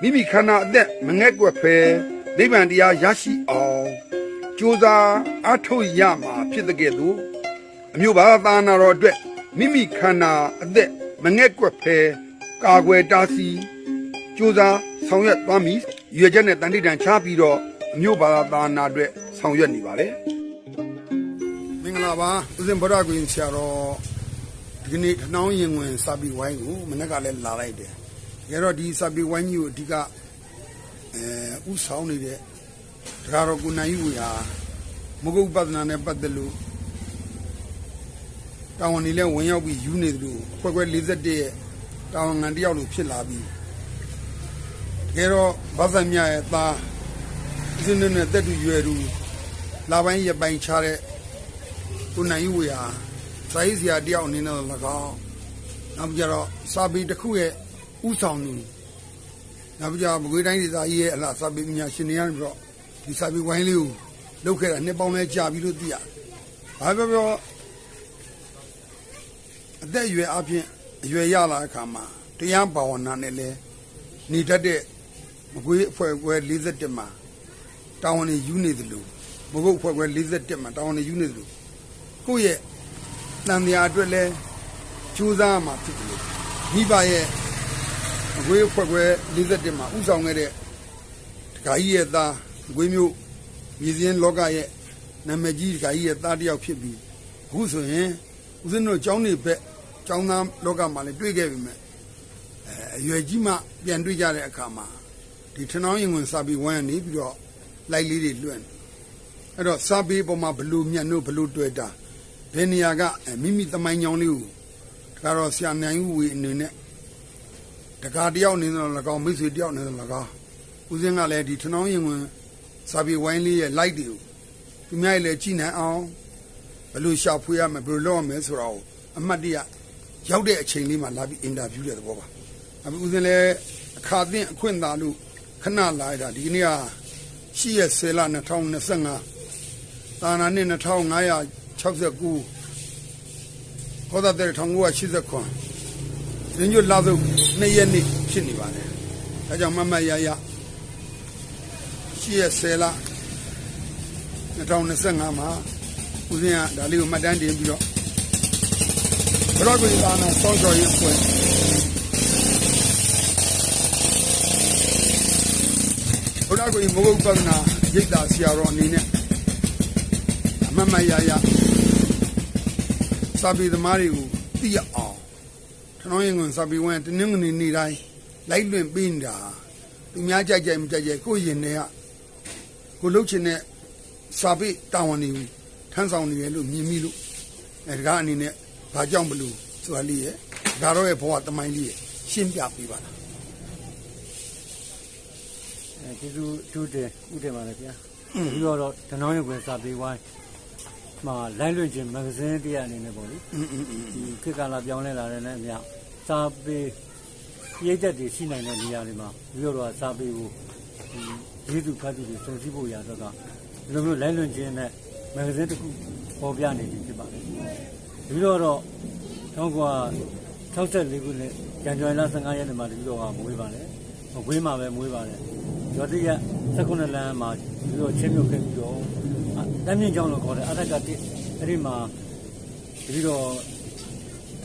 မိမိခန္ဓာအသက်မငဲ့ကွက်ဖဲနိဗ္ဗာန်တရားရရှိအောင်ကြိုးစားအားထုတ်ရမှာဖြစ်တဲ့ကဲ့သို့အမျိုးဘာသာနာတော်အတွက်မိမိခန္ဓာအသက်မငဲ့ကွက်ဖဲကာကွယ်တားဆီးကြိုးစားဆောင်ရွက်သွားမည်ရွေချက်နဲ့တန်တိတန်ချပြီးတော့အမျိုးဘာသာနာအတွက်ဆောင်ရွက်နေပါလေမင်္ဂလာပါဦးဇင်ဗုဒ္ဓဂွင်ဆရာတော်ဒီကနေ့ထနောင်းရင်ဝင်စာပြီးဝိုင်းကိုမနေ့ကလည်းလာလိုက်တယ် ရတော့ဒီစာပေဝိုင်းကြီးကိုအဓိကအဲဥဆောင်နေတဲ့တရားတော်ကိုနိုင်ယူဝေဟာမဂုတ်ပဒနာနဲ့ပတ်သက်လို့တာဝန်နေလဲဝင်ရောက်ပြီးယူနေတယ်လို့အခွက်ခွဲ41ရဲ့တာဝန်ငံတစ်ယောက်လို့ဖြစ်လာပြီးတကယ်တော့ဘာသာမြရဲ့သားအစင်းနဲ့တက်တူရွယ်သူလာပိုင်းရပိုင်းချတဲ့ကိုနိုင်ယူဝေဟာစာရေးဆရာတစ်ယောက်အနေနဲ့၎င်းနောက်ပြီးတော့စာပေတစ်ခုရဲ့ ဥဆောင်နေနောက်ပြီးတော့မကွေးတိုင်းဒေသကြီးရဲ့အလားစာပေညာရှင်တွေကနေပြီးတော့ဒီစာပေဝိုင်းလေးကိုလုပ်ခဲ့တာနှစ်ပေါင်းလဲကြာပြီလို့သိရတယ်။ဘာပြောပြောအသက်အရွယ်အပြင်အရွယ်ရလာတဲ့အခါမှာတရားဘာဝနာနဲ့လဲနေတတ်တဲ့မကွေးအဖွဲ့ကွဲ41မှာတာဝန်တွေယူနေတယ်လို့မကုတ်အဖွဲ့ကွဲ41မှာတာဝန်တွေယူနေတယ်လို့ကိုယ့်ရဲ့တန်တရားအတွက်လဲကြိုးစားမှာဖြစ်တယ်လို့မိဘရဲ့ အကွေးဖွဲ့ခွဲ41မှာဥဆောင်ခဲ့တဲ့ဒကာကြီးရဲ့သားအကွေးမျိုးပြည်စင်းလောကရဲ့နာမည်ကြီးဒကာကြီးရဲ့သားတစ်ယောက်ဖြစ်ပြီးအခုဆိုရင်ဦးဇင်းတို့ကျောင်းနေဘက်ကျောင်းသားလောကမှာလည်းတွေ့ခဲ့ပြီမဲ့အဲအရွယ်ကြီးမှပြန်တွေ့ကြတဲ့အခါမှာဒီထနောင်းရင်ဝင်စာပေဝိုင်းကနေပြီးတော့လိုက်လေးတွေလွှင့်အဲ့တော့စာပေပေါ်မှာဘလူမြတ်တို့ဘလူတွေ့တာဘယ်နေရာကအဲမိမိသမိုင်းကြောင်းလေးကိုဒါကတော့ဆရာနိုင်ဦးဝေအနေနဲ့ တကာတယောက်နေတော့၎င်းမိတ်ဆွေတယောက်နေတော့၎င်းဦးစင်းကလည်းဒီထနောင်းရင်ဝင်စာပေဝိုင်းလေးရဲ့ light တွေကိုသူများရဲ့လည်းကြည်နိုင်အောင်ဘယ်လိုရှာဖွေရမလဲဘယ်လိုလုပ်ရမလဲဆိုတာကိုအမှတ်တရရောက်တဲ့အချိန်လေးမှာလာပြီးအင်တာဗျူးတဲ့သဘောပါအခုဦးစင်းလည်းအခါသင့်အခွင့်သာလို့ခဏလာရတာဒီကနေ့ကရှိရ10လ2025တာနာနှစ်2569ခေါ်တဲ့1989 ရင်းကျွတ်လာစုပ်နှစ်ရက်နေ့ဖြစ်နေပါတယ်။အဲကြောင့်မမတ်ရရရှိရဆယ်လ2025မှာဦးဇင်းကဒါလေးကိုမှတ်တမ်းတင်ပြီးတော့ဘရော့ကိုဒါနာစောစောရေးဖွဲ့ဘရော့ကိုမဂုတ်ပဒနာရိတ်တာဆရာတော်အနေနဲ့အမတ်မတ်ရရစာပေသမားတွေကိုသိရအောင် ကျွန်တော်ရင်ကွန်စာပေဝင်တင်းငွေနေတိုင်းလိုက်လွင်ပေးနေတာသူများကြိုက်ကြိုက်မကြိုက်ကြိုက်ကိုရင်တွေကကိုလှုပ်ချင်တဲ့စာပေတာဝန်တွေထမ်းဆောင်နေရလို့မြင်မိလို့အဲဒါကအနေနဲ့ဘာကြောင့်မလို့ဆိုတာလေးရဲ့ဒါတော့ရဲ့ဘဝတမိုင်းလေးရဲ့ရှင်းပြပေးပါလားအဲကျေးဇူးတူတယ်ဥတယ်ပါလေဗျာပြီးတော့ဓနောင်းရုပ်ဝင်စာပေဝိုင်းမှာလိုင်းလွင့်ခြင်းမဂဇင်းတရားအနေနဲ့ပေါ့လေဒီခေတ်ကာလပြောင်းလဲလာတဲ့နဲ့အမြောက် စာပေရိတ်သက်တွေရှိနိုင်တဲ့နေရာတွေမှာပြီးတော့တော့စာပေကိုဒီရေးသူဖတ်သူတွေစုံစည်းဖို့ရတော့ကဒီလိုမျိုးလိုင်းလွင့်ခြင်းနဲ့မဂ္ဂဇင်းတစ်ခုပေါ်ပြနေပြီဖြစ်ပါတယ်ပြီးတော့တော့1964ခုနှစ်ဇန်နဝါရီလ15ရက်နေ့မှာဒီလိုကမွေးပါတယ်မွေးမှာပဲမွေးပါတယ်ကျော်တိရ16လမ်းမှာပြီးတော့ချင်းမြုပ်ခဲ့ပြီးတော့တမ်းမြင့်ကျောင်းလို့ခေါ်တယ်အထက်ကတိအဲ့ဒီမှာပြီးတော့အ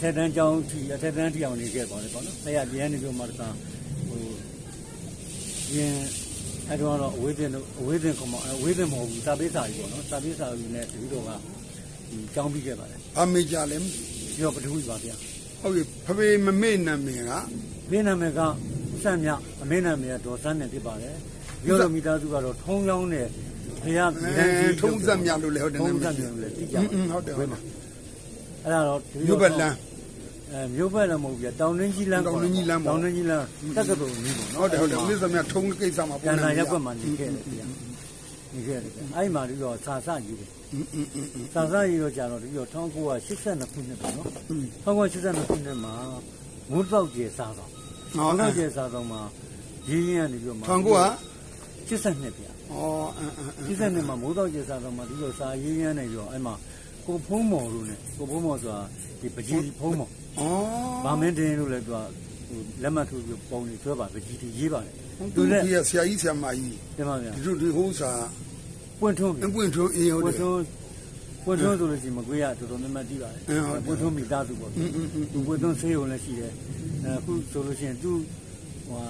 ထက်တန်းကျောင်းထိအထက်တန်းထိအောင်နေခဲ့ပါတယ်ပေါ့နော်။အဲ့ရပြန်နေကြမှာတော့ဟိုရင်အဲ့တော့တော့အဝေးတင်အဝေးတင်ကမအဝေးတင်မဟုတ်ဘူးစာပေးစာကြီးပေါ့နော်။စာပေးစာကြီးနဲ့တပည့်တော်ကဒီကျောင်းပြီးခဲ့ပါတယ်။အမေကြလည်းပြီးတော့ပထမပါဗျာ။ဟုတ်ပြီဖဖေမမေ့နာမည်ကမေ့နာမည်ကစံမြအမေ့နာမည်ကဒေါ်စန်းနဲ့ဖြစ်ပါတယ်။ပြောတော်မိသားစုကတော့ထုံးကျောင်းနဲ့ဘုရားဗန်ကြီးထုံးစံမြလို့လည်းဟုတ်တယ်နာမည်။ထုံးစံမြလို့လည်းသိကြပါဟုတ်တယ်ဟုတ်တယ်။အဲ့ဒါတော့မြို့ပတ်လန်း အဲမြို့ဘက်လည်းမဟုတ်ပြတောင်နှင်းကြီးလမ်းတောင်နှင်းကြီးလမ်းပေါ့တောင်နှင်းကြီးလမ်းတက်ကတော်ကြီးပေါ့နော်ဟုတ်တယ်ဟုတ်တယ်ဦးလေးသမီးထုံးကိစ္စမှာပုံနာရက်ကွက်မှာနေခဲ့တယ်ဗျာနေခဲ့တယ်အဲ့မှာပြီးတော့စာစယူတယ်စာစယူတော့ကြာတော့ပြီးတော့1982ခုနှစ်ပေါ့နော်1982ခုနှစ်မှာငုတ်တော့ကျေစာဆောင်ငုတ်တော့ကျေစာဆောင်မှာရင်းရင်းကနေပြီးတော့မှာ1982ဗျာဩအင်းအင်း82မှာမိုးတော့ကျေစာဆောင်မှာဒီလိုစာရင်းရင်းနေပြီးတော့အဲ့မှာကိုဖုံးမော်လို့ ਨੇ ကိုဖုံးမော်ဆိုတာဒီပကြီးဖုံးမော် ။ဘာမင်းတင်လို့လဲသူကဟိုလက်မှတ်ထိုးပြီးပုံတွေဆွဲပါပဲဒီဒီရေးပါတယ်။သူလည်းဆရာကြီးဆရာမကြီးတင်ပါဗျာ။ဒီလိုဒီဟိုးစာပွင့်ထွန်းပြီ။ပွင့်ထွန်းအေးဟုတ်တယ်။ပွင့်ထွန်းပွင့်ထွန်းဆိုလို့ရှိရင်မကွေးရတော်တော်များများကြည့်ပါတယ်။ပွင့်ထွန်းမိသားစုပေါ့။သူပွင့်ထွန်းဆေးရုံလည်းရှိတယ်။အခုဆိုလို့ရှိရင်သူဟို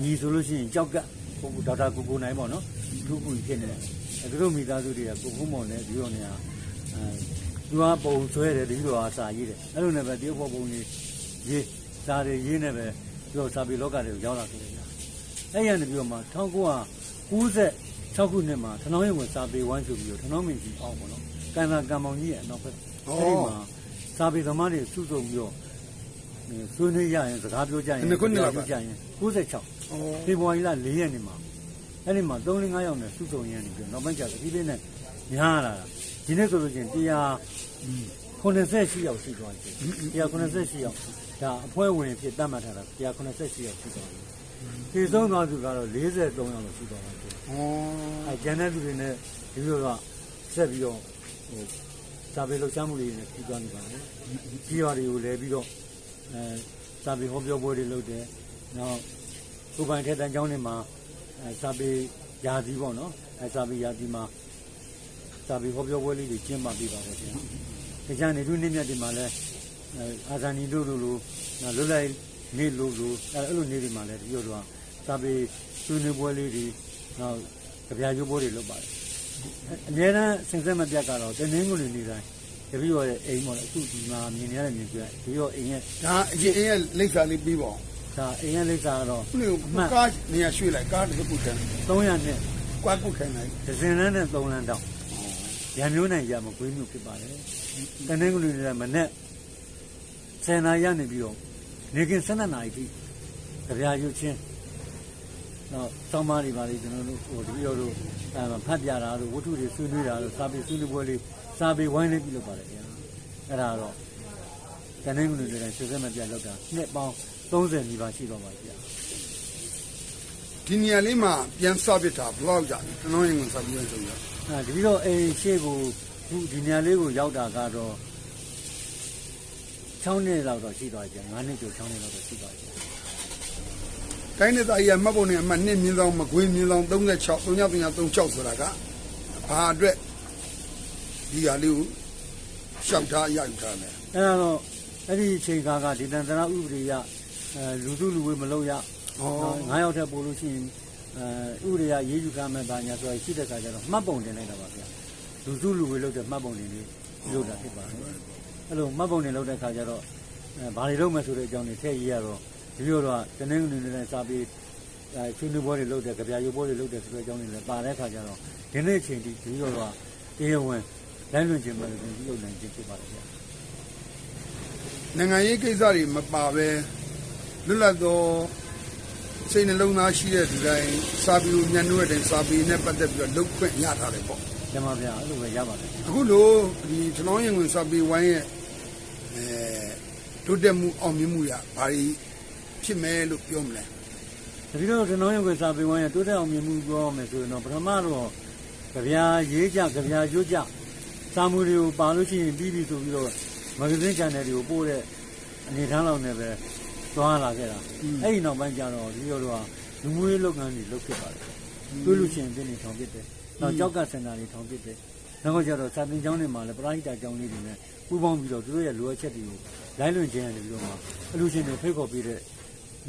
ညီဆိုလို့ရှိရင်ကြောက်ကကိုကိုဒေါက်တာကိုကိုနိုင်ပေါ့နော်။သူ့ကိုဖြစ်နေတယ်။အဲသူတို့မိသားစုတွေကကိုကိုမောင်နဲ့ဒီရောနေတာအဲ သူကပုံဆွဲတယ်ဒီလိုဟာစာရေးတယ်အဲ့လိုနဲ့ပဲတရုတ်ဘောပုံကြီးရေးစာတွေရေးနေပဲသူတို့စာပေလောကတွေကိုရောက်လာခဲ့တယ်ဗျာအဲ့ရနေပြီးတော့မှ1996ခုနှစ်မှာထနောင်းရုံကစာပေဝိုင်းဆိုပြီးတော့ထနောင်းမင်းကြီးအောင်ပေါ့နော်ကန်သာကံမောင်ကြီးရဲ့အနောက်ဘက်အဲ့ဒီမှာစာပေသမားတွေစုစုံပြီးတော့ဆွေးနွေးရရင်စကားပြောကြရင်ပြောကြရင်96ဩဖေဖော်ဝါရီလ4ရက်နေ့မှာအဲ့ဒီမှာ3 5ယောက်နဲ့စုစုံရနေပြီးတော့နောက်ပိုင်းကျတော့ဒီလေးနဲ့များလာတာ ဒီနေ့ဆိုလို့ချင်း198ယောက်ရှိသွားပြီ198ယောက်ဒါအဖွဲ့ဝင်ဖြစ်တတ်မှတ်ထားတာ198ယောက်ရှိသွားပြီဒီဆုံးသွားသူကတော့43ယောက်လို့ရှိသွားပါပြီဩအဲကျန်တဲ့လူတွေနဲ့ဒီလိုတော့ဆက်ပြီးတော့ဟိုစာပေလှုပ်ရှားမှုတွေနဲ့ပြီးသွားနေပါတယ်ကြီးရွာတွေကိုလည်းပြီးတော့အဲစာပေဟောပြောပွဲတွေလုပ်တယ်နောက်ကိုယ်ပိုင်ထက်တန်းကျောင်းတွေမှာအဲစာပေယာစီပေါ့နော်အဲစာပေယာစီမှာ စာပေဟောပြောပွဲလေးတွေကျင်းပပေးပါတယ်ခင်ဗျာတခြားနေလူနေမြတ်တွေမှာလည်းအဲအာဇာနည်တို့လိုလိုနောက်လွတ်လပ်နေလိုလိုအဲအဲ့လိုနေတွေမှာလည်းဒီလိုတော့စာပေဆွေးနွေးပွဲလေးတွေနောက်ကြပြရုပ်ပွဲတွေလုပ်ပါတယ်အများအားစင်စက်မပြတ်ကတော့တင်းင်းကိုနေနေတိုင်းတပည့်တော်ရဲ့အိမ်ပေါ့လေအခုဒီမှာမြင်နေရတဲ့မြင်ကြတပည့်တော်အိမ်ရဲ့ဒါအရင်အင်းရဲ့လိပ်စာလေးပြီးပါအောင်ဒါအိမ်ရဲ့လိပ်စာကတော့ခုနေကားနေရာရွှေ့လိုက်ကားတစ်ခုတန်း300နဲ့ကွာကုတ်ခိုင်းလိုက်ဒဇင်လန်းနဲ့3လန်းတောင် ရံမျိုးနိုင်ရမကွေးမျိုးဖြစ်ပါတယ်တနင်္ဂနွေနေ့မနေ့10နာရီနေပြီးတော့နေကင်12နာရီထိကြပြရုပ်ချင်းတော့စောင်းမတွေပါလေကျွန်တော်တို့ဟိုတပည့်တော်တို့အဲဖတ်ပြတာတို့ဝတ္ထုတွေဆွေးနွေးတာတို့စာပေဆွေးနွေးပွဲလေးစာပေဝိုင်းလေးပြုလုပ်ပါတယ်ခင်ဗျာအဲ့ဒါတော့တနင်္ဂနွေနေ့တိုင်းစစ်စစ်မပြတ်လောက်တာနှစ်ပေါင်း30နီးပါးရှိတော့ပါဗျာဒီနေရာလေးမှာပြန်စပစ်တာဘလောက်ကြာပြီကျွန်တော်ရင်ဝင်စပြီးရင်ဆိုရ အာတပည့်တော်အိမ်ရှေ့ကိုခုဒီနေရာလေးကိုရောက်တာကတော့6နှစ်လောက်တော့ရှိသွားကြ9နှစ်ကျော်6နှစ်လောက်တော့ရှိသွားကြတိုင်းဒေသကြီးကမှတ်ပုံနဲ့အမှတ်2မြင်းဆောင်မကွေးမြင်းဆောင်36 3336ဆိုတာကဘာအတွက်ဒီဟာလေးကိုရှောက်ထားရယူထားတယ်အဲ့ဒါတော့အဲ့ဒီအချိန်ကားကဒီတန်တရာဥပဒေရအဲလူစုလူဝေးမလုပ်ရဩ9ရောက်တဲ့ပို့လို့ရှိရင် အဲဥပဒေရရေးယူခံမဲ့တာညာဆိုတာရှိတဲ့ခါကျတော့မှတ်ပုံတင်လိုက်တာပါဗျာလူစုလူဝေးလုပ်တဲ့မှတ်ပုံတင်လေးလုပ်တာဖြစ်ပါတယ်အဲ့လိုမှတ်ပုံတင်လုပ်တဲ့ခါကျတော့အဲဘာတွေလုပ်မယ်ဆိုတဲ့အကြောင်းတွေထည့်ရေးရတော့ဒီလိုတော့တနင်္ဂနွေနေ့နဲ့စာပြီးအဲချွေးနွေးပွဲတွေလုပ်တယ်ကြပြရုပ်ပွဲတွေလုပ်တယ်ဆိုတဲ့အကြောင်းတွေလည်းပါတဲ့ခါကျတော့ဒီနေ့အချိန်ထိဒီလိုတော့တရားဝင်လိုင်းလွန်ခြင်းပဲဒီလိုနိုင်ခြင်းဖြစ်ပါတယ်ဗျာနိုင်ငံရေးကိစ္စတွေမပါပဲလွတ်လပ်သော စိတ်နှလုံးသားရှိတဲ့ဒီတိုင်းစာပေကိုညှဉ်းနှွဲတဲ့စာပေနဲ့ပတ်သက်ပြီးတော့လုတ်ခွင့်ရထားတယ်ပေါ့ကျမဗျာအဲ့လိုပဲရပါတယ်အခုလိုဒီကျွန်တော်ရင်ဝင်စာပေဝိုင်းရဲ့အဲတိုးတက်မှုအောင်မြင်မှုရဘာတွေဖြစ်မယ်လို့ပြောမလဲ။တတိတော့ကျွန်တော်ရုပ်ကစာပေဝိုင်းရတိုးတက်အောင်မြင်မှုပြောမယ်ဆိုရင်တော့ပထမတော့ကြပြာရေးကြကြပြာရွတ်ကြစာမှုတွေကိုပါလို့ရှိရင်ပြီးပြီဆိုပြီးတော့မဂ္ဂဇင်း channel တွေကိုပို့တဲ့အနေထားလောက်နဲ့ပဲ သွားလာခဲ့တာ။အဲ့ဒီနောက်ပိုင်းကျတော့ဒီလိုတော့လူမှုရေးလုပ်ငန်းတွေလုပ်ဖြစ်ပါတယ်။တွေးလို့ရှိရင်ပြင်းနေထောင်ဖြစ်တယ်။နောက်ကြောက်ကစင်တာတွေထောင်ဖြစ်တယ်။နောက်ကျတော့စာသင်ကျောင်းတွေမှာလည်းပရိဟိတကျောင်းလေးတွေနဲ့ပူးပေါင်းပြီးတော့သူတို့ရဲ့လိုအပ်ချက်တွေကိုလိုင်းလွန်ခြင်းရတယ်ပြီးတော့မှအလူရှင်တွေဖိတ်ခေါ်ပြီးတဲ့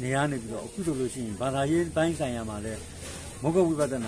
နေရာနေပြီးတော့အခုဆိုလို့ရှိရင်ဘာသာရေးပိုင်းဆိုင်ရာမှာလည်းမုဂ္ဂဝိပဿနာဓမ္မ